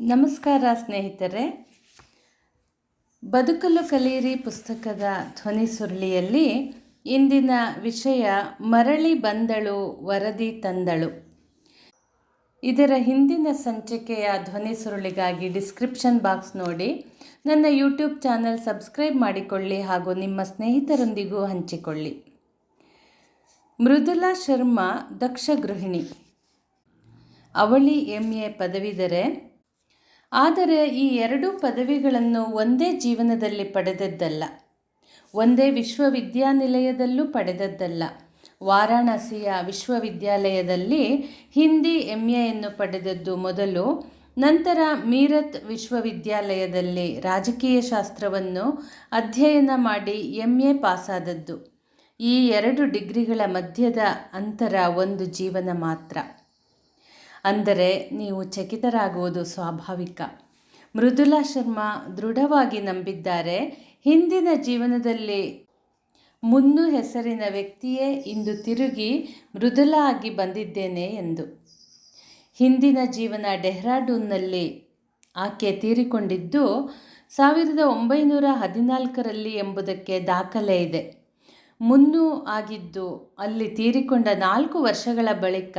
ನಮಸ್ಕಾರ ಸ್ನೇಹಿತರೆ. ಬದುಕಲು ಕಲಿಯಿರಿ ಪುಸ್ತಕದ ಧ್ವನಿ ಸುರುಳಿಯಲ್ಲಿ ಇಂದಿನ ವಿಷಯ ಮರಳಿ ಬಂದಳು, ವರದಿ ತಂದಳು. ಇದರ ಹಿಂದಿನ ಸಂಚಿಕೆಯ ಧ್ವನಿ ಸುರುಳಿಗಾಗಿ ಡಿಸ್ಕ್ರಿಪ್ಷನ್ ಬಾಕ್ಸ್ ನೋಡಿ. ನನ್ನ ಯೂಟ್ಯೂಬ್ ಚಾನಲ್ ಸಬ್ಸ್ಕ್ರೈಬ್ ಮಾಡಿಕೊಳ್ಳಿ ಹಾಗೂ ನಿಮ್ಮ ಸ್ನೇಹಿತರೊಂದಿಗೂ ಹಂಚಿಕೊಳ್ಳಿ. ಮೃದುಲಾ ಶರ್ಮಾ, ದಕ್ಷ ಗೃಹಿಣಿ. ಅವಳಿ ಎಂ ಎ ಪದವೀಧರೆ. ಆದರೆ ಈ ಎರಡೂ ಪದವಿಗಳನ್ನು ಒಂದೇ ಜೀವನದಲ್ಲಿ ಪಡೆದದ್ದಲ್ಲ. ಒಂದೇ ವಿಶ್ವವಿದ್ಯಾನಿಲಯದಲ್ಲೂ ಪಡೆದದ್ದಲ್ಲ. ವಾರಾಣಸಿಯ ವಿಶ್ವವಿದ್ಯಾಲಯದಲ್ಲಿ ಹಿಂದಿ ಎಂ ಎಯನ್ನು ಪಡೆದದ್ದು ಮೊದಲು, ನಂತರ ಮೀರತ್ ವಿಶ್ವವಿದ್ಯಾಲಯದಲ್ಲಿ ರಾಜಕೀಯ ಶಾಸ್ತ್ರವನ್ನು ಅಧ್ಯಯನ ಮಾಡಿ ಎಂ ಎ ಪಾಸಾದದ್ದು. ಈ ಎರಡು ಡಿಗ್ರಿಗಳ ಮಧ್ಯದ ಅಂತರ ಒಂದು ಜೀವನ ಮಾತ್ರ. ಅಂದರೆ ನೀವು ಚಕಿತರಾಗುವುದು ಸ್ವಾಭಾವಿಕ. ಮೃದುಲಾ ಶರ್ಮಾ ದೃಢವಾಗಿ ನಂಬಿದ್ದಾರೆ. ಹಿಂದಿನ ಜೀವನದಲ್ಲಿ ಮುನ್ನು ಹೆಸರಿನ ವ್ಯಕ್ತಿಯೇ ಇಂದು ತಿರುಗಿ ಮೃದುಲಾ ಆಗಿ ಬಂದಿದ್ದೇನೆ ಎಂದು. ಹಿಂದಿನ ಜೀವನ ಡೆಹ್ರಾಡೂನ್ನಲ್ಲಿ ಆಕೆ ತೀರಿಕೊಂಡಿದ್ದು ಸಾವಿರದ ಒಂಬೈನೂರ ಹದಿನಾಲ್ಕರಲ್ಲಿ ಎಂಬುದಕ್ಕೆ ದಾಖಲೆ ಇದೆ. ಮುನ್ನು ಆಗಿದ್ದು, ಅಲ್ಲಿ ತೀರಿಕೊಂಡ ನಾಲ್ಕು ವರ್ಷಗಳ ಬಳಿಕ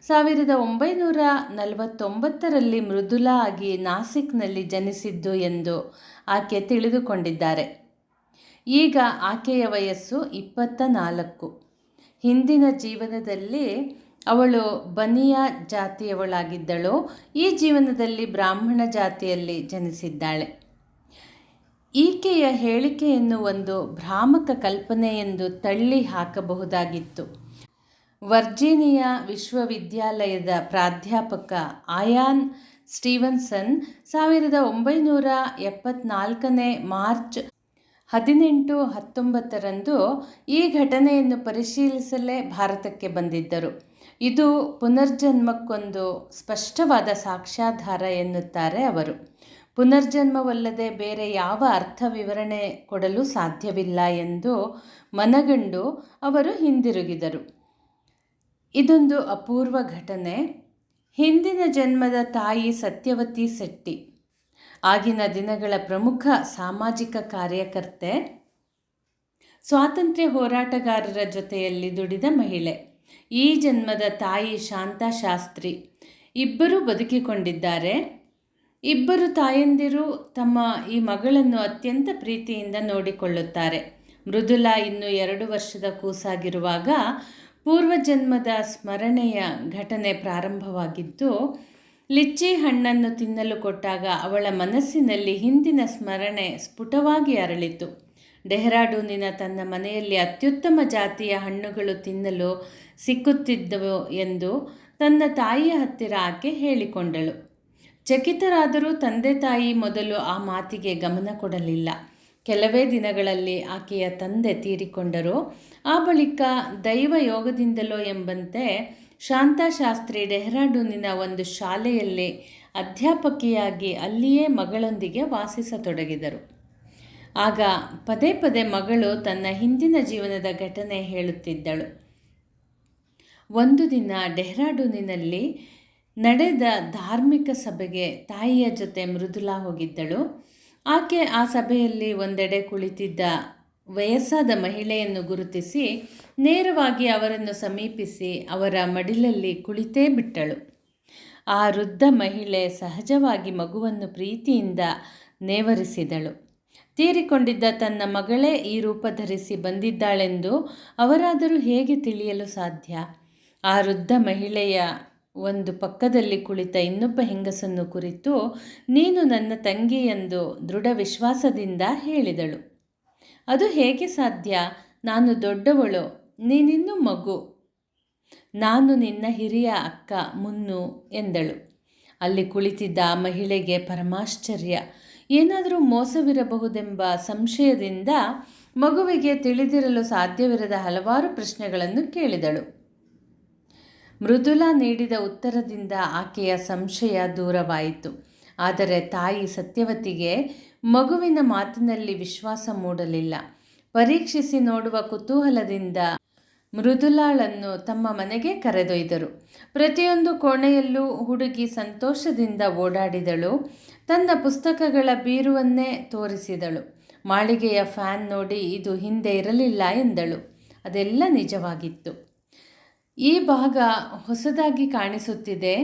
ಸಾವಿರದ ಒಂಬೈನೂರ ನಲವತ್ತೊಂಬತ್ತರಲ್ಲಿ ಮೃದುಲಾ ಆಗಿ ನಾಸಿಕ್ನಲ್ಲಿ ಜನಿಸಿದ್ದು ಎಂದು ಆಕೆ ತಿಳಿದುಕೊಂಡಿದ್ದಾರೆ. ಈಗ ಆಕೆಯ ವಯಸ್ಸು ಇಪ್ಪತ್ತ ನಾಲ್ಕು. ಹಿಂದಿನ ಜೀವನದಲ್ಲಿ ಅವಳು ಬನಿಯಾ ಜಾತಿಯವಳಾಗಿದ್ದಳು. ಈ ಜೀವನದಲ್ಲಿ ಬ್ರಾಹ್ಮಣ ಜಾತಿಯಲ್ಲಿ ಜನಿಸಿದ್ದಾಳೆ. ಈಕೆಯ ಹೇಳಿಕೆಯನ್ನು ಒಂದು ಭ್ರಾಮಕ ಕಲ್ಪನೆ ಎಂದು ತಳ್ಳಿ ಹಾಕಬಹುದಾಗಿತ್ತು. ವರ್ಜೀನಿಯಾ ವಿಶ್ವವಿದ್ಯಾಲಯದ ಪ್ರಾಧ್ಯಾಪಕ ಆಯಾನ್ ಸ್ಟೀವನ್ಸನ್ ಸಾವಿರದ ಒಂಬೈನೂರ ಎಪ್ಪತ್ನಾಲ್ಕನೇ ಮಾರ್ಚ್ ಹದಿನೆಂಟು ಹತ್ತೊಂಬತ್ತರಂದು ಈ ಘಟನೆಯನ್ನು ಪರಿಶೀಲಿಸಲೇ ಭಾರತಕ್ಕೆ ಬಂದಿದ್ದರು. ಇದು ಪುನರ್ಜನ್ಮಕ್ಕೊಂದು ಸ್ಪಷ್ಟವಾದ ಸಾಕ್ಷ್ಯಾಧಾರ ಎನ್ನುತ್ತಾರೆ ಅವರು. ಪುನರ್ಜನ್ಮವಲ್ಲದೆ ಬೇರೆ ಯಾವ ಅರ್ಥ ವಿವರಣೆ ಕೊಡಲು ಸಾಧ್ಯವಿಲ್ಲ ಎಂದು ಮನಗಂಡು ಅವರು ಹಿಂದಿರುಗಿದರು. ಇದೊಂದು ಅಪೂರ್ವ ಘಟನೆ. ಹಿಂದಿನ ಜನ್ಮದ ತಾಯಿ ಸತ್ಯವತಿ ಶೆಟ್ಟಿ. ಆಗಿನ ದಿನಗಳ ಪ್ರಮುಖ ಸಾಮಾಜಿಕ ಕಾರ್ಯಕರ್ತೆ. ಸ್ವಾತಂತ್ರ್ಯ ಹೋರಾಟಗಾರರ ಜೊತೆಯಲ್ಲಿ ದುಡಿದ ಮಹಿಳೆ. ಈ ಜನ್ಮದ ತಾಯಿ ಶಾಂತಾ ಶಾಸ್ತ್ರಿ ಇಬ್ಬರೂ ಬದುಕಿಕೊಂಡಿದ್ದಾರೆ. ಇಬ್ಬರು ತಾಯಂದಿರು ತಮ್ಮ ಈ ಮಗಳನ್ನು ಅತ್ಯಂತ ಪ್ರೀತಿಯಿಂದ ನೋಡಿಕೊಳ್ಳುತ್ತಾರೆ. ಮೃದುಲಾ ಇನ್ನು ಎರಡು ವರ್ಷದ ಕೂಸಾಗಿರುವಾಗ ಪೂರ್ವಜನ್ಮದ ಸ್ಮರಣೆಯ ಘಟನೆ ಪ್ರಾರಂಭವಾಗಿದ್ದು, ಲಿಚ್ಚಿ ಹಣ್ಣನ್ನು ತಿನ್ನಲು ಕೊಟ್ಟಾಗ ಅವಳ ಮನಸ್ಸಿನಲ್ಲಿ ಹಿಂದಿನ ಸ್ಮರಣೆ ಸ್ಫುಟವಾಗಿ ಅರಳಿತು. ಡೆಹ್ರಾಡೂನಿನ ತನ್ನ ಮನೆಯಲ್ಲಿ ಅತ್ಯುತ್ತಮ ಜಾತಿಯ ಹಣ್ಣುಗಳು ತಿನ್ನಲು ಸಿಕ್ಕುತ್ತಿದ್ದವು ಎಂದು ತನ್ನ ತಾಯಿಯ ಹತ್ತಿರ ಆಕೆ ಹೇಳಿಕೊಂಡಳು. ಚಕಿತರಾದರೂ ತಂದೆ ತಾಯಿ ಮೊದಲು ಆ ಮಾತಿಗೆ ಗಮನ ಕೊಡಲಿಲ್ಲ. ಕೆಲವೇ ದಿನಗಳಲ್ಲಿ ಆಕೆಯ ತಂದೆ ತೀರಿಕೊಂಡರು. ಆ ಬಳಿಕ ದೈವ ಯೋಗದಿಂದಲೋ ಎಂಬಂತೆ ಶಾಂತಾಶಾಸ್ತ್ರಿ ಡೆಹ್ರಾಡೂನಿನ ಒಂದು ಶಾಲೆಯಲ್ಲಿ ಅಧ್ಯಾಪಕಿಯಾಗಿ ಅಲ್ಲಿಯೇ ಮಗಳೊಂದಿಗೆ ವಾಸಿಸತೊಡಗಿದರು. ಆಗ ಪದೇ ಪದೇ ಮಗಳು ತನ್ನ ಹಿಂದಿನ ಜೀವನದ ಘಟನೆ ಹೇಳುತ್ತಿದ್ದಳು. ಒಂದು ದಿನ ಡೆಹ್ರಾಡೂನಿನಲ್ಲಿ ನಡೆದ ಧಾರ್ಮಿಕ ಸಭೆಗೆ ತಾಯಿಯ ಜೊತೆ ಮೃದುಲಾ ಹೋಗಿದ್ದಳು. ಆಕೆ ಆ ಸಭೆಯಲ್ಲಿ ಒಂದೆಡೆ ಕುಳಿತಿದ್ದ ವಯಸ್ಸಾದ ಮಹಿಳೆಯನ್ನು ಗುರುತಿಸಿ ನೇರವಾಗಿ ಅವರನ್ನು ಸಮೀಪಿಸಿ ಅವರ ಮಡಿಲಲ್ಲಿ ಕುಳಿತೇ ಬಿಟ್ಟಳು. ಆ ವೃದ್ಧ ಮಹಿಳೆ ಸಹಜವಾಗಿ ಮಗುವನ್ನು ಪ್ರೀತಿಯಿಂದ ನೇವರಿಸಿದಳು. ತೀರಿಕೊಂಡಿದ್ದ ತನ್ನ ಮಗಳೇ ಈ ರೂಪ ಧರಿಸಿ ಬಂದಿದ್ದಾಳೆಂದು ಅವರಾದರೂ ಹೇಗೆ ತಿಳಿಯಲು ಸಾಧ್ಯ? ಆ ವೃದ್ಧ ಮಹಿಳೆಯ ಒಂದು ಪಕ್ಕದಲ್ಲಿ ಕುಳಿತ ಇನ್ನೊಬ್ಬ ಹೆಂಗಸನ್ನು ಕುರಿತು, ನೀನು ನನ್ನ ತಂಗಿ ಎಂದು ದೃಢ ವಿಶ್ವಾಸದಿಂದ ಹೇಳಿದಳು. ಅದು ಹೇಗೆ ಸಾಧ್ಯ? ನಾನು ದೊಡ್ಡವಳು, ನೀನಿನ್ನು ಮಗು. ನಾನು ನಿನ್ನ ಹಿರಿಯ ಅಕ್ಕ, ಮುನ್ನು ಎಂದಳು. ಅಲ್ಲಿ ಕುಳಿತಿದ್ದ ಆ ಮಹಿಳೆಗೆ ಪರಮಾಶ್ಚರ್ಯ. ಏನಾದರೂ ಮೋಸವಿರಬಹುದೆಂಬ ಸಂಶಯದಿಂದ ಮಗುವಿಗೆ ತಿಳಿದಿರಲು ಸಾಧ್ಯವಿರದ ಹಲವಾರು ಪ್ರಶ್ನೆಗಳನ್ನು ಕೇಳಿದಳು. ಮೃದುಲಾ ನೀಡಿದ ಉತ್ತರದಿಂದ ಆಕೆಯ ಸಂಶಯ ದೂರವಾಯಿತು. ಆದರೆ ತಾಯಿ ಸತ್ಯವತಿಗೆ ಮಗುವಿನ ಮಾತಿನಲ್ಲಿ ವಿಶ್ವಾಸ ಮೂಡಲಿಲ್ಲ. ಪರೀಕ್ಷಿಸಿ ನೋಡುವ ಕುತೂಹಲದಿಂದ ಮೃದುಲಾಳನ್ನು ತಮ್ಮ ಮನೆಗೆ ಕರೆದೊಯ್ದರು. ಪ್ರತಿಯೊಂದು ಕೋಣೆಯಲ್ಲೂ ಹುಡುಗಿ ಸಂತೋಷದಿಂದ ಓಡಾಡಿದಳು. ತನ್ನ ಪುಸ್ತಕಗಳ ಬೀರುವನ್ನೇ ತೋರಿಸಿದಳು. ಮಾಳಿಗೆಯ ಫ್ಯಾನ್ ನೋಡಿ ಇದು ಹಿಂದೆ ಇರಲಿಲ್ಲ ಎಂದಳು. ಅದೆಲ್ಲ ನಿಜವಾಗಿತ್ತು. ಈ ಭಾಗ ಹೊಸದಾಗಿ ಕಾಣಿಸುತ್ತಿದೆ.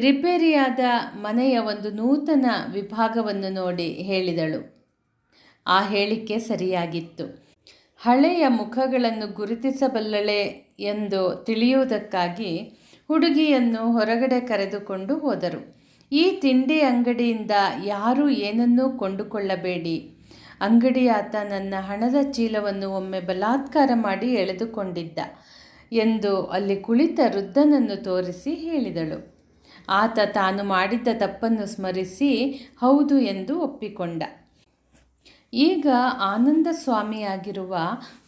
ರಿಪೇರಿಯಾದ ಮನೆಯ ಒಂದು ನೂತನ ವಿಭಾಗವನ್ನು ನೋಡಿ ಹೇಳಿದಳು. ಆ ಹೇಳಿಕೆ ಸರಿಯಾಗಿತ್ತು. ಹಳೆಯ ಮುಖಗಳನ್ನು ಗುರುತಿಸಬಲ್ಲಳೆ ಎಂದು ತಿಳಿಯುವುದಕ್ಕಾಗಿ ಹುಡುಗಿಯನ್ನು ಹೊರಗಡೆ ಕರೆದುಕೊಂಡು ಹೋದರು. ಈ ತಿಂಡಿ ಅಂಗಡಿಯಿಂದ ಯಾರೂ ಏನನ್ನೂ ಕೊಂಡುಕೊಳ್ಳಬೇಡಿ. ಅಂಗಡಿಯಾತ ನನ್ನ ಹಣದ ಚೀಲವನ್ನು ಒಮ್ಮೆ ಬಲಾತ್ಕಾರ ಮಾಡಿ ಎಳೆದುಕೊಂಡಿದ್ದ. ಎಂದು ಅಲ್ಲಿ ಕುಳಿತ ವೃದ್ಧನನ್ನು ತೋರಿಸಿ ಹೇಳಿದಳು. ಆತ ತಾನು ಮಾಡಿದ್ದ ತಪ್ಪನ್ನು ಸ್ಮರಿಸಿ, ಹೌದು ಎಂದು ಒಪ್ಪಿಕೊಂಡ. ಈಗ ಆನಂದ ಸ್ವಾಮಿಯಾಗಿರುವ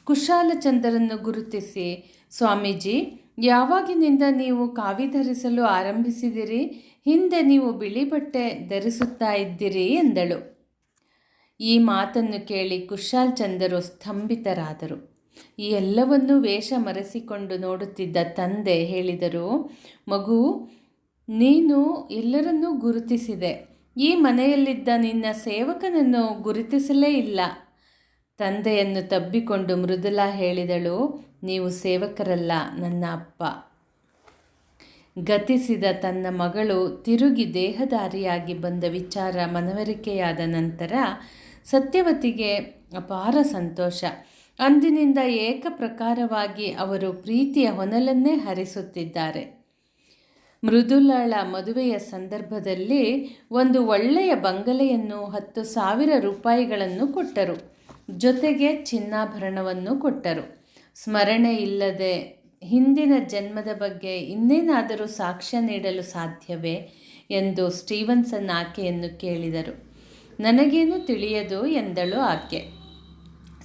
ಕುಶಾಲಚಂದ್ರನ್ನು ಗುರುತಿಸಿ, ಸ್ವಾಮೀಜಿ, ಯಾವಾಗಿನಿಂದ ನೀವು ಕಾವಿ ಧರಿಸಲು ಆರಂಭಿಸಿದಿರಿ? ಹಿಂದೆ ನೀವು ಬಿಳಿ ಬಟ್ಟೆ ಧರಿಸುತ್ತಾ ಇದ್ದಿರಿ ಎಂದಳು. ಈ ಮಾತನ್ನು ಕೇಳಿ ಕುಶಾಲ್ ಚಂದರು ಸ್ತಂಭಿತರಾದರು. ಈ ಎಲ್ಲವನ್ನೂ ವೇಷ ಮರೆಸಿಕೊಂಡು ನೋಡುತ್ತಿದ್ದ ತಂದೆ ಹೇಳಿದರು, ಮಗು, ನೀನು ಎಲ್ಲರನ್ನೂ ಗುರುತಿಸಿದೆ. ಈ ಮನೆಯಲ್ಲಿದ್ದ ನಿನ್ನ ಸೇವಕನನ್ನು ಗುರುತಿಸಲೇ ಇಲ್ಲ. ತಂದೆಯನ್ನು ತಬ್ಬಿಕೊಂಡು ಮೃದುಲಾ ಹೇಳಿದಳು, ನೀವು ಸೇವಕರಲ್ಲ, ನನ್ನ ಅಪ್ಪ. ಗತಿಸಿದ ತನ್ನ ಮಗಳು ತಿರುಗಿ ದೇಹದಾರಿಯಾಗಿ ಬಂದ ವಿಚಾರ ಮನವರಿಕೆಯಾದ ನಂತರ ಸತ್ಯವತಿಗೆ ಅಪಾರ ಸಂತೋಷ. ಅಂದಿನಿಂದ ಏಕಪ್ರಕಾರವಾಗಿ ಅವರು ಪ್ರೀತಿಯ ಹೊನಲನ್ನೇ ಹರಿಸುತ್ತಿದ್ದಾರೆ. ಮೃದುಲಾಳ ಮದುವೆಯ ಸಂದರ್ಭದಲ್ಲಿ ಒಂದು ಒಳ್ಳೆಯ ಬಂಗಲೆಯನ್ನು ಹತ್ತು ಸಾವಿರ ರೂಪಾಯಿಗಳನ್ನು ಕೊಟ್ಟರು. ಜೊತೆಗೆ ಚಿನ್ನಾಭರಣವನ್ನು ಕೊಟ್ಟರು. ಸ್ಮರಣೆ ಇಲ್ಲದೆ ಹಿಂದಿನ ಜನ್ಮದ ಬಗ್ಗೆ ಇನ್ನೇನಾದರೂ ಸಾಕ್ಷ್ಯ ನೀಡಲು ಸಾಧ್ಯವೇ ಎಂದು ಸ್ಟೀವನ್ಸನ್ ಆಕೆಯನ್ನು ಕೇಳಿದರು. ನನಗೇನು ತಿಳಿಯದು ಎಂದಳು ಆಕೆ.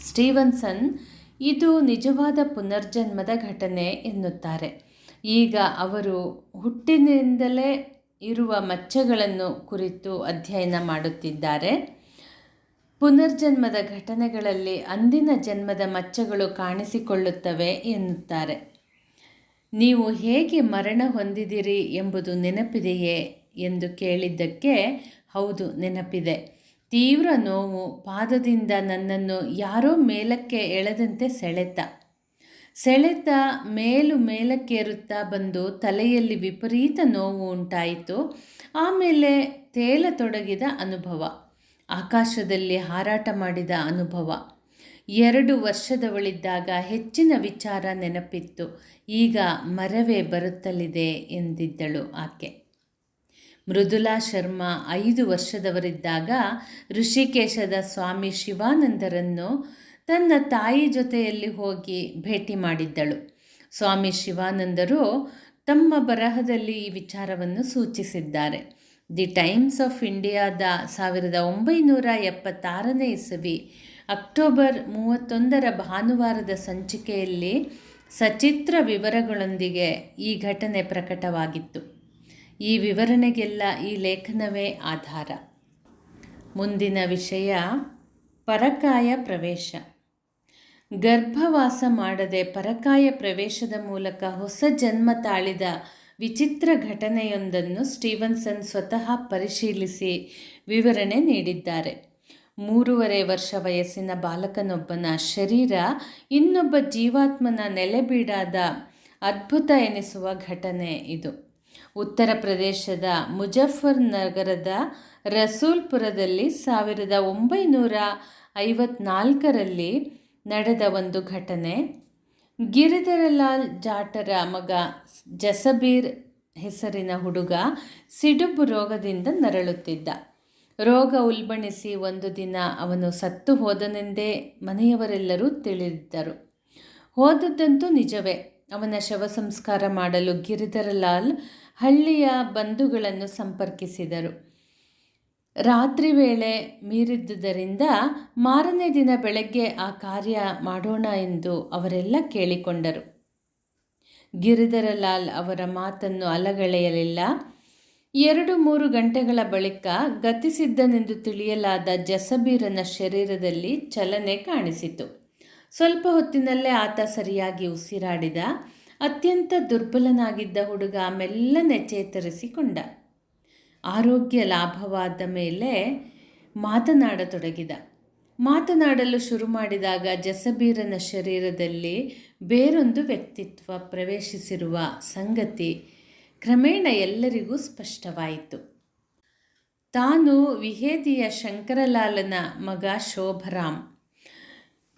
ಸ್ಟೀವನ್ಸನ್, ಇದು ನಿಜವಾದ ಪುನರ್ಜನ್ಮದ ಘಟನೆ ಎನ್ನುತ್ತಾರೆ. ಈಗ ಅವರು ಹುಟ್ಟಿನಿಂದಲೇ ಇರುವ ಮಚ್ಚಗಳನ್ನು ಕುರಿತು ಅಧ್ಯಯನ ಮಾಡುತ್ತಿದ್ದಾರೆ. ಪುನರ್ಜನ್ಮದ ಘಟನೆಗಳಲ್ಲಿ ಅಂದಿನ ಜನ್ಮದ ಮಚ್ಚಗಳು ಕಾಣಿಸಿಕೊಳ್ಳುತ್ತವೆ ಎನ್ನುತ್ತಾರೆ. ನೀವು ಹೇಗೆ ಮರಣ ಹೊಂದಿದಿರಿ ಎಂಬುದು ನೆನಪಿದೆಯೇ ಎಂದು ಕೇಳಿದ್ದಕ್ಕೆ ಹೌದು ನೆನಪಿದೆ. ತೀವ್ರ ನೋವು ಪಾದದಿಂದ ನನ್ನನ್ನು ಯಾರೋ ಮೇಲಕ್ಕೆ ಎಳೆದಂತೆ ಸೆಳೆತ. ಸೆಳೆತ ಮೇಲು ಮೇಲಕ್ಕೇರುತ್ತಾ ಬಂದು ತಲೆಯಲ್ಲಿ ವಿಪರೀತ ನೋವು ಉಂಟಾಯಿತು. ಆಮೇಲೆ ತೇಲತೊಡಗಿದ ಅನುಭವ. ಆಕಾಶದಲ್ಲಿ ಹಾರಾಟ ಮಾಡಿದ ಅನುಭವ. ಎರಡು ವರ್ಷದವಳಿದ್ದಾಗ ಹೆಚ್ಚಿನ ವಿಚಾರ ನೆನಪಿತ್ತು. ಈಗ ಮರವೇ ಬರುತ್ತಲಿದೆ ಎಂದಿದ್ದಳು ಆಕೆ. ಮೃದುಲಾ ಶರ್ಮಾ ಐದು ವರ್ಷದವರಿದ್ದಾಗ ಋಷಿಕೇಶದ ಸ್ವಾಮಿ ಶಿವಾನಂದರನ್ನು ತನ್ನ ತಾಯಿ ಜೊತೆಯಲ್ಲಿ ಹೋಗಿ ಭೇಟಿ ಮಾಡಿದ್ದಳು. ಸ್ವಾಮಿ ಶಿವಾನಂದರು ತಮ್ಮ ಬರಹದಲ್ಲಿ ಈ ವಿಚಾರವನ್ನು ಸೂಚಿಸಿದ್ದಾರೆ. ದಿ ಟೈಮ್ಸ್ ಆಫ್ ಇಂಡಿಯಾದ ಸಾವಿರದ ಒಂಬೈನೂರ ಎಪ್ಪತ್ತಾರನೇ ಇಸವಿ, ಅಕ್ಟೋಬರ್ ಮೂವತ್ತೊಂದರ ಭಾನುವಾರದ ಸಂಚಿಕೆಯಲ್ಲಿ ಸಚಿತ್ರ ವಿವರಗಳೊಂದಿಗೆ ಈ ಘಟನೆ ಪ್ರಕಟವಾಗಿತ್ತು. ಈ ವಿವರಣೆಗೆಲ್ಲ ಈ ಲೇಖನವೇ ಆಧಾರ. ಮುಂದಿನ ವಿಷಯ ಪರಕಾಯ ಪ್ರವೇಶ. ಗರ್ಭವಾಸ ಮಾಡದೆ ಪರಕಾಯ ಪ್ರವೇಶದ ಮೂಲಕ ಹೊಸ ಜನ್ಮ ತಾಳಿದ ವಿಚಿತ್ರ ಘಟನೆಯೊಂದನ್ನು ಸ್ಟೀವನ್ಸನ್ ಸ್ವತಃ ಪರಿಶೀಲಿಸಿ ವಿವರಣೆ ನೀಡಿದ್ದಾರೆ. ಮೂರುವರೆ ವರ್ಷ ವಯಸ್ಸಿನ ಬಾಲಕನೊಬ್ಬನ ಶರೀರ ಇನ್ನೊಬ್ಬ ಜೀವಾತ್ಮನ ನೆಲೆಬೀಡಾದ ಅದ್ಭುತ ಎನಿಸುವ ಘಟನೆ ಇದು. ಉತ್ತರ ಪ್ರದೇಶದ ಮುಜಫರ್ ನಗರದ ರಸೂಲ್ಪುರದಲ್ಲಿ ಸಾವಿರದ ಒಂಬೈನೂರ ಐವತ್ನಾಲ್ಕರಲ್ಲಿ ನಡೆದ ಒಂದು ಘಟನೆ. ಗಿರಿಧರಲಾಲ್ ಜಾಟರ ಮಗ ಜಸಬೀರ್ ಹೆಸರಿನ ಹುಡುಗ ಸಿಡುಬು ರೋಗದಿಂದ ನರಳುತ್ತಿದ್ದ. ರೋಗ ಉಲ್ಬಣಿಸಿ ಒಂದು ದಿನ ಅವನು ಸತ್ತು ಹೋದನೆಂದೇ ಮನೆಯವರೆಲ್ಲರೂ ತಿಳಿದಿದ್ದರು. ಹೋದದ್ದಂತೂ ನಿಜವೇ, ಅವನ ಶವ ಸಂಸ್ಕಾರ ಮಾಡಲು ಗಿರಿಧರಲಾಲ್ ಹಳ್ಳಿಯ ಬಂಧುಗಳನ್ನು ಸಂಪರ್ಕಿಸಿದರು. ರಾತ್ರಿ ವೇಳೆ ಮೀರಿದ್ದುದರಿಂದ ಮಾರನೇ ದಿನ ಬೆಳಗ್ಗೆ ಆ ಕಾರ್ಯ ಮಾಡೋಣ ಎಂದು ಅವರೆಲ್ಲ ಕೇಳಿಕೊಂಡರು. ಗಿರಿಧರಲಾಲ್ ಅವರ ಮಾತನ್ನು ಅಲಗಳೆಯಲಿಲ್ಲ. ಎರಡು ಮೂರು ಗಂಟೆಗಳ ಬಳಿಕ ಗತಿಸಿದ್ದನೆಂದು ತಿಳಿಯಲಾದ ಜಸಬೀರನ ಶರೀರದಲ್ಲಿ ಚಲನೆ ಕಾಣಿಸಿತು. ಸ್ವಲ್ಪ ಹೊತ್ತಿನಲ್ಲೇ ಆತ ಸರಿಯಾಗಿ ಉಸಿರಾಡಿದ. ಅತ್ಯಂತ ದುರ್ಬಲನಾಗಿದ್ದ ಹುಡುಗ ಮೆಲ್ಲನೆ ಚೇತರಿಸಿಕೊಂಡ ಆರೋಗ್ಯ ಲಾಭವಾದ ಮೇಲೆ ಮಾತನಾಡತೊಡಗಿದ. ಮಾತನಾಡಲು ಶುರು ಮಾಡಿದಾಗ ಜಸಬೀರನ ಶರೀರದಲ್ಲಿ ಬೇರೊಂದು ವ್ಯಕ್ತಿತ್ವ ಪ್ರವೇಶಿಸಿರುವ ಸಂಗತಿ ಕ್ರಮೇಣ ಎಲ್ಲರಿಗೂ ಸ್ಪಷ್ಟವಾಯಿತು. ತಾನು ವಿಹೇದಿಯ ಶಂಕರಲಾಲನ ಮಗ ಶೋಭರಾಮ್.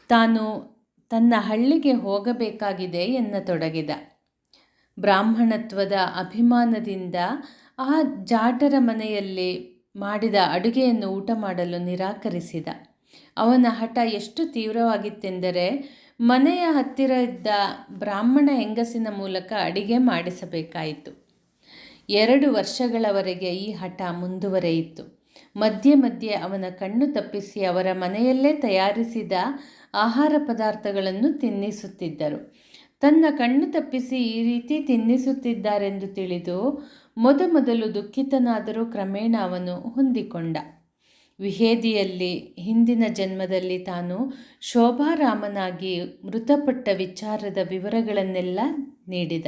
ತಾನು ತನ್ನ ಹಳ್ಳಿಗೆ ಹೋಗಬೇಕಾಗಿದೆ ಎನ್ನತೊಡಗಿದ. ಬ್ರಾಹ್ಮಣತ್ವದ ಅಭಿಮಾನದಿಂದ ಆ ಜಾಟರ ಮನೆಯಲ್ಲಿ ಮಾಡಿದ ಅಡುಗೆಯನ್ನು ಊಟ ಮಾಡಲು ನಿರಾಕರಿಸಿದ. ಅವನ ಹಠ ಎಷ್ಟು ತೀವ್ರವಾಗಿತ್ತೆಂದರೆ ಮನೆಯ ಹತ್ತಿರ ಇದ್ದ ಬ್ರಾಹ್ಮಣ ಹೆಂಗಸಿನ ಮೂಲಕ ಅಡಿಗೆ ಮಾಡಿಸಬೇಕಾಯಿತು. ಎರಡು ವರ್ಷಗಳವರೆಗೆ ಈ ಹಠ ಮುಂದುವರೆಯಿತು. ಮಧ್ಯೆ ಮಧ್ಯೆ ಅವನ ಕಣ್ಣು ತಪ್ಪಿಸಿ ಅವರ ಮನೆಯಲ್ಲೇ ತಯಾರಿಸಿದ ಆಹಾರ ಪದಾರ್ಥಗಳನ್ನು ತಿನ್ನಿಸುತ್ತಿದ್ದರು. ತನ್ನ ಕಣ್ಣು ತಪ್ಪಿಸಿ ಈ ರೀತಿ ತಿನ್ನಿಸುತ್ತಿದ್ದಾರೆಂದು ತಿಳಿದು ಮೊದಮೊದಲು ದುಃಖಿತನಾದರೂ ಕ್ರಮೇಣ ಅವನು ಹೊಂದಿಕೊಂಡ. ವಿಹೇದಿಯಲ್ಲಿ ಹಿಂದಿನ ಜನ್ಮದಲ್ಲಿ ತಾನು ಶೋಭಾರಾಮನಾಗಿ ಮೃತಪಟ್ಟ ವಿಚಾರದ ವಿವರಗಳನ್ನೆಲ್ಲ ನೀಡಿದ.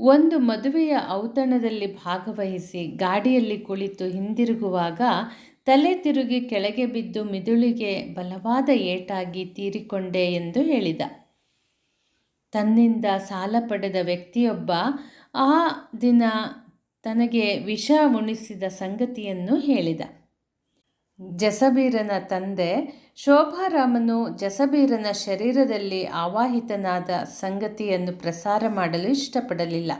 ಒಂದು ಮದುವೆಯ ಔತಣದಲ್ಲಿ ಭಾಗವಹಿಸಿ ಗಾಡಿಯಲ್ಲಿ ಕುಳಿತು ಹಿಂದಿರುಗುವಾಗ ತಲೆ ತಿರುಗಿ ಕೆಳಗೆ ಬಿದ್ದು ಮಿದುಳಿಗೆ ಬಲವಾದ ಏಟಾಗಿ ತೀರಿಕೊಂಡೆ ಎಂದು ಹೇಳಿದ. ತನ್ನಿಂದ ಸಾಲ ಪಡೆದ ವ್ಯಕ್ತಿಯೊಬ್ಬ ಆ ದಿನ ತನಗೆ ವಿಷ ಉಣಿಸಿದ ಸಂಗತಿಯನ್ನು ಹೇಳಿದ. ಜಸಬೀರನ ತಂದೆ ಶೋಭಾರಾಮನು ಜಸಬೀರನ ಶರೀರದಲ್ಲಿ ಆವಾಹಿತನಾದ ಸಂಗತಿಯನ್ನು ಪ್ರಸಾರ ಮಾಡಲು ಇಷ್ಟಪಡಲಿಲ್ಲ.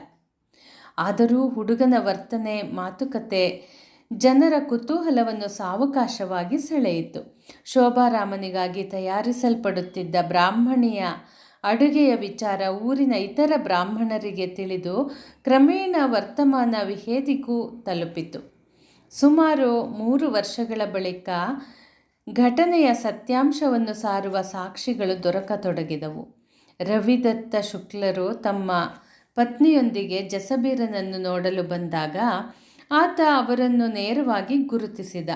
ಆದರೂ ಹುಡುಗನ ವರ್ತನೆ, ಮಾತುಕತೆ, ಜನರ ಕುತೂಹಲವನ್ನು ಸಾವಕಾಶವಾಗಿ ಸೆಳೆಯಿತು. ಶೋಭಾರಾಮನಿಗಾಗಿ ತಯಾರಿಸಲ್ಪಡುತ್ತಿದ್ದ ಬ್ರಾಹ್ಮಣಿಯ ಅಡುಗೆಯ ವಿಚಾರ ಊರಿನ ಇತರ ಬ್ರಾಹ್ಮಣರಿಗೆ ತಿಳಿದು ಕ್ರಮೇಣ ವರ್ತಮಾನ ವಿಹೇದಿಗೂ ತಲುಪಿತು. ಸುಮಾರು ಮೂರು ವರ್ಷಗಳ ಬಳಿಕ ಘಟನೆಯ ಸತ್ಯಾಂಶವನ್ನು ಸಾರುವ ಸಾಕ್ಷಿಗಳು ದೊರಕತೊಡಗಿದವು. ರವಿದತ್ತ ಶುಕ್ಲರು ತಮ್ಮ ಪತ್ನಿಯೊಂದಿಗೆ ಜಸಬೀರನನ್ನು ನೋಡಲು ಬಂದಾಗ ಆತ ಅವರನ್ನು ನೇರವಾಗಿ ಗುರುತಿಸಿದ.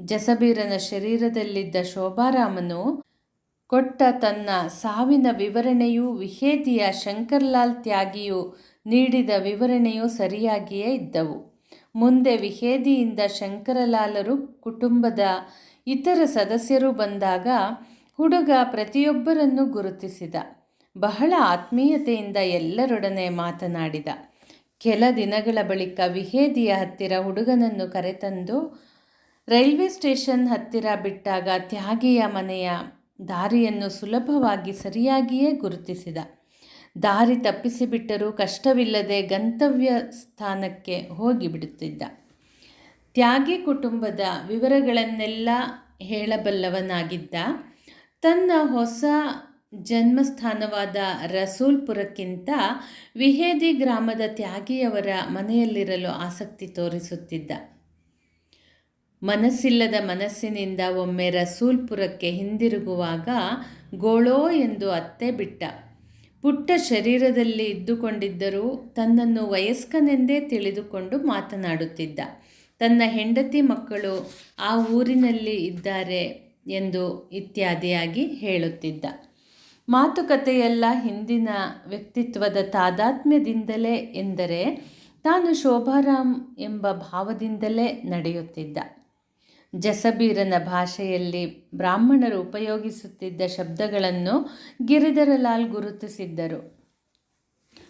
ಜಸಬೀರನ ಶರೀರದಲ್ಲಿದ್ದ ಶೋಭಾರಾಮನು ಕೊಟ್ಟ ತನ್ನ ಸಾವಿನ ವಿವರಣೆಯೂ ವಿಹೇದಿಯ ಶಂಕರ್ಲಾಲ್ ತ್ಯಾಗಿಯು ನೀಡಿದ ವಿವರಣೆಯೂ ಸರಿಯಾಗಿಯೇ ಇದ್ದವು. ಮುಂದೆ ವಿಹೇದಿಯಿಂದ ಶಂಕರಲಾಲರು ಕುಟುಂಬದ ಇತರ ಸದಸ್ಯರು ಬಂದಾಗ ಹುಡುಗ ಪ್ರತಿಯೊಬ್ಬರನ್ನು ಗುರುತಿಸಿದ. ಬಹಳ ಆತ್ಮೀಯತೆಯಿಂದ ಎಲ್ಲರೊಡನೆ ಮಾತನಾಡಿದ. ಕೆಲ ದಿನಗಳ ಬಳಿಕ ವಿಹೇದಿಯ ಹತ್ತಿರ ಹುಡುಗನನ್ನು ಕರೆತಂದು ರೈಲ್ವೆ ಸ್ಟೇಷನ್ ಹತ್ತಿರ ಬಿಟ್ಟಾಗ ತ್ಯಾಗಿಯ ಮನೆಯ ದಾರಿಯನ್ನು ಸುಲಭವಾಗಿ ಸರಿಯಾಗಿಯೇ ಗುರುತಿಸಿದ. ದಾರಿ ತಪ್ಪಿಸಿಬಿಟ್ಟರೂ ಕಷ್ಟವಿಲ್ಲದೆ ಗಂತವ್ಯ ಸ್ಥಾನಕ್ಕೆ ಹೋಗಿಬಿಡುತ್ತಿದ್ದ ತ್ಯಾಗಿ ಕುಟುಂಬದ ವಿವರಗಳನ್ನೆಲ್ಲ ಹೇಳಬಲ್ಲವನಾಗಿದ್ದ. ತನ್ನ ಹೊಸ ಜನ್ಮಸ್ಥಾನವಾದ ರಸೂಲ್ಪುರಕ್ಕಿಂತ ವಿಹೇದಿ ಗ್ರಾಮದ ತ್ಯಾಗಿಯವರ ಮನೆಯಲ್ಲಿರಲು ಆಸಕ್ತಿ ತೋರಿಸುತ್ತಿದ್ದ. ಮನಸ್ಸಿಲ್ಲದ ಮನಸ್ಸಿನಿಂದ ಒಮ್ಮೆ ರಸೂಲ್ಪುರಕ್ಕೆ ಹಿಂದಿರುಗುವಾಗ ಗೋಳೋ ಎಂದು ಅತ್ತೆ ಬಿಟ್ಟ. ಪುಟ್ಟ ಶರೀರದಲ್ಲಿ ಇದ್ದುಕೊಂಡಿದ್ದರೂ ತನ್ನನ್ನು ವಯಸ್ಕನೆಂದೇ ತಿಳಿದುಕೊಂಡು ಮಾತನಾಡುತ್ತಿದ್ದ. ತನ್ನ ಹೆಂಡತಿ ಮಕ್ಕಳು ಆ ಊರಿನಲ್ಲಿ ಇದ್ದಾರೆ ಎಂದು ಇತ್ಯಾದಿಯಾಗಿ ಹೇಳುತ್ತಿದ್ದ. ಮಾತುಕತೆಯೆಲ್ಲ ಹಿಂದಿನ ವ್ಯಕ್ತಿತ್ವದ ತಾದಾತ್ಮ್ಯದಿಂದಲೇ ಎಂದರೆ ತಾನು ಶೋಭಾರಾಮ್ ಎಂಬ ಭಾವದಿಂದಲೇ ನಡೆಯುತ್ತಿದ್ದ. ಜಸಬೀರನ ಭಾಷೆಯಲ್ಲಿ ಬ್ರಾಹ್ಮಣರು ಉಪಯೋಗಿಸುತ್ತಿದ್ದ ಶಬ್ದಗಳನ್ನು ಗಿರಿಧರಲಾಲ್ ಗುರುತಿಸಿದ್ದರು.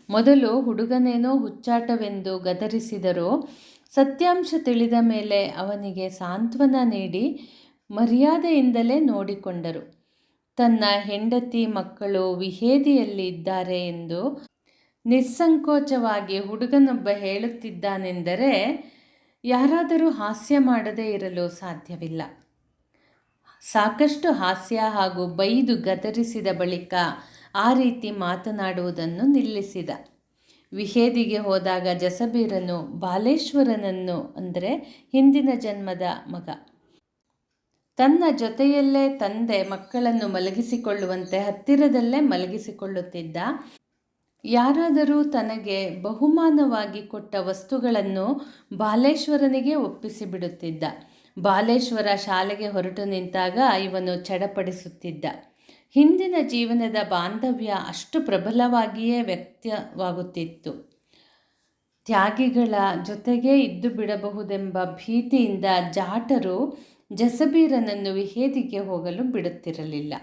ಮೊದಲು ಹುಡುಗನೇನೋ ಹುಚ್ಚಾಟವೆಂದು ಗದರಿಸಿದರೂ ಸತ್ಯಾಂಶ ತಿಳಿದ ಮೇಲೆ ಅವನಿಗೆ ಸಾಂತ್ವನ ನೀಡಿ ಮರ್ಯಾದೆಯಿಂದಲೇ ನೋಡಿಕೊಂಡರು. ತನ್ನ ಹೆಂಡತಿ ಮಕ್ಕಳು ವಿಹೇದಿಯಲ್ಲಿ ಇದ್ದಾರೆ ಎಂದು ನಿಸ್ಸಂಕೋಚವಾಗಿ ಹುಡುಗನೊಬ್ಬ ಹೇಳುತ್ತಿದ್ದಾನೆಂದರೆ ಯಾರಾದರೂ ಹಾಸ್ಯ ಮಾಡದೇ ಇರಲು ಸಾಧ್ಯವಿಲ್ಲ. ಸಾಕಷ್ಟು ಹಾಸ್ಯ ಹಾಗೂ ಬೈದು ಗದರಿಸಿದ ಬಳಿಕ ಆ ರೀತಿ ಮಾತನಾಡುವುದನ್ನು ನಿಲ್ಲಿಸಿದ. ವಿಹೇದಿಗೆ ಹೋದಾಗ ಜಸಬೀರನು ಬಾಲೇಶ್ವರನನ್ನು ಅಂದರೆ ಹಿಂದಿನ ಜನ್ಮದ ಮಗ. ತನ್ನ ಜೊತೆಯಲ್ಲೇ ತಂದೆ ಮಕ್ಕಳನ್ನು ಮಲಗಿಸಿಕೊಳ್ಳುವಂತೆ ಹತ್ತಿರದಲ್ಲೇ ಮಲಗಿಸಿಕೊಳ್ಳುತ್ತಿದ್ದ ಯಾರಾದರೂ ತನಗೆ ಬಹುಮಾನವಾಗಿ ಕೊಟ್ಟ ವಸ್ತುಗಳನ್ನು ಬಾಲೇಶ್ವರನಿಗೆ ಒಪ್ಪಿಸಿಬಿಡುತ್ತಿದ್ದ. ಬಾಲೇಶ್ವರ ಶಾಲೆಗೆ ಹೊರಟು ನಿಂತಾಗ ಇವನು ಚಡಪಡಿಸುತ್ತಿದ್ದ. ಹಿಂದಿನ ಜೀವನದ ಬಾಂಧವ್ಯ ಅಷ್ಟು ಪ್ರಬಲವಾಗಿಯೇ ವ್ಯಕ್ತವಾಗುತ್ತಿತ್ತು. ತ್ಯಾಗಿಗಳ ಜೊತೆಗೆ ಇದ್ದು ಬಿಡಬಹುದೆಂಬ ಭೀತಿಯಿಂದ ಜಾಟರು ಜಸಬೀರನನ್ನು ವಿಹೇದಿಗೆ ಹೋಗಲು ಬಿಡುತ್ತಿರಲಿಲ್ಲ.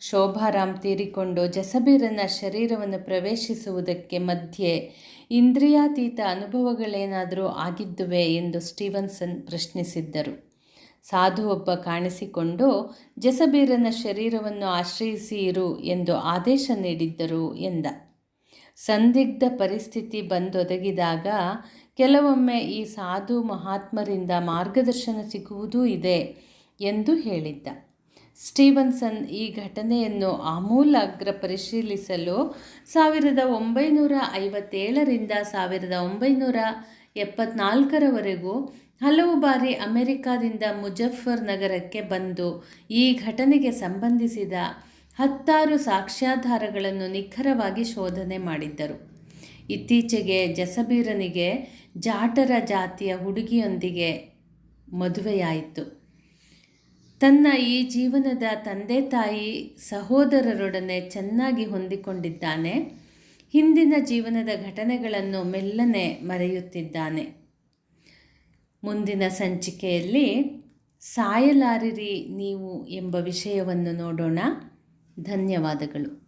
ಶೋಭಾರಾಮ್ ತೀರಿಕೊಂಡು ಜಸಬೀರನ ಶರೀರವನ್ನು ಪ್ರವೇಶಿಸುವುದಕ್ಕೆ ಮಧ್ಯೆ ಇಂದ್ರಿಯಾತೀತ ಅನುಭವಗಳೇನಾದರೂ ಆಗಿದ್ದುವೆ ಎಂದು ಸ್ಟೀವನ್ಸನ್ ಪ್ರಶ್ನಿಸಿದ್ದರು. ಸಾಧು ಒಬ್ಬ ಕಾಣಿಸಿಕೊಂಡು, ಜಸಬೀರನ ಶರೀರವನ್ನು ಆಶ್ರಯಿಸಿ ಇರು ಎಂದು ಆದೇಶ ನೀಡಿದ್ದರು ಎಂದ. ಸಂದಿಗ್ಧ ಪರಿಸ್ಥಿತಿ ಬಂದೊದಗಿದಾಗ ಕೆಲವೊಮ್ಮೆ ಈ ಸಾಧು ಮಹಾತ್ಮರಿಂದ ಮಾರ್ಗದರ್ಶನ ಸಿಗುವುದೂ ಇದೆ ಎಂದು ಹೇಳಿದ್ದ. ಸ್ಟೀವನ್ಸನ್ ಈ ಘಟನೆಯನ್ನು ಆಮೂಲಾಗ್ರ ಪರಿಶೀಲಿಸಲು ಸಾವಿರದ ಒಂಬೈನೂರ ಐವತ್ತೇಳರಿಂದ ಸಾವಿರದ ಒಂಬೈನೂರ ಎಪ್ಪತ್ನಾಲ್ಕರವರೆಗೂ ಹಲವು ಬಾರಿ ಅಮೆರಿಕಾದಿಂದ ಮುಜಫರ್ ನಗರಕ್ಕೆ ಬಂದು ಈ ಘಟನೆಗೆ ಸಂಬಂಧಿಸಿದ ಹತ್ತಾರು ಸಾಕ್ಷ್ಯಾಧಾರಗಳನ್ನು ನಿಖರವಾಗಿ ಶೋಧನೆ ಮಾಡಿದ್ದರು. ಇತ್ತೀಚೆಗೆ ಜಸಬೀರನಿಗೆ ಜಾಟರ ಜಾತಿಯ ಹುಡುಗಿಯೊಂದಿಗೆ ಮದುವೆಯಾಯಿತು. ತನ್ನ ಈ ಜೀವನದ ತಂದೆ ತಾಯಿ ಸಹೋದರರೊಡನೆ ಚೆನ್ನಾಗಿ ಹೊಂದಿಕೊಂಡಿದ್ದಾನೆ. ಹಿಂದಿನ ಜೀವನದ ಘಟನೆಗಳನ್ನು ಮೆಲ್ಲನೆ ಮರೆಯುತ್ತಿದ್ದಾನೆ. ಮುಂದಿನ ಸಂಚಿಕೆಯಲ್ಲಿ ಸಾಯಲಾರಿರಿ ನೀವು ಎಂಬ ವಿಷಯವನ್ನು ನೋಡೋಣ. ಧನ್ಯವಾದಗಳು.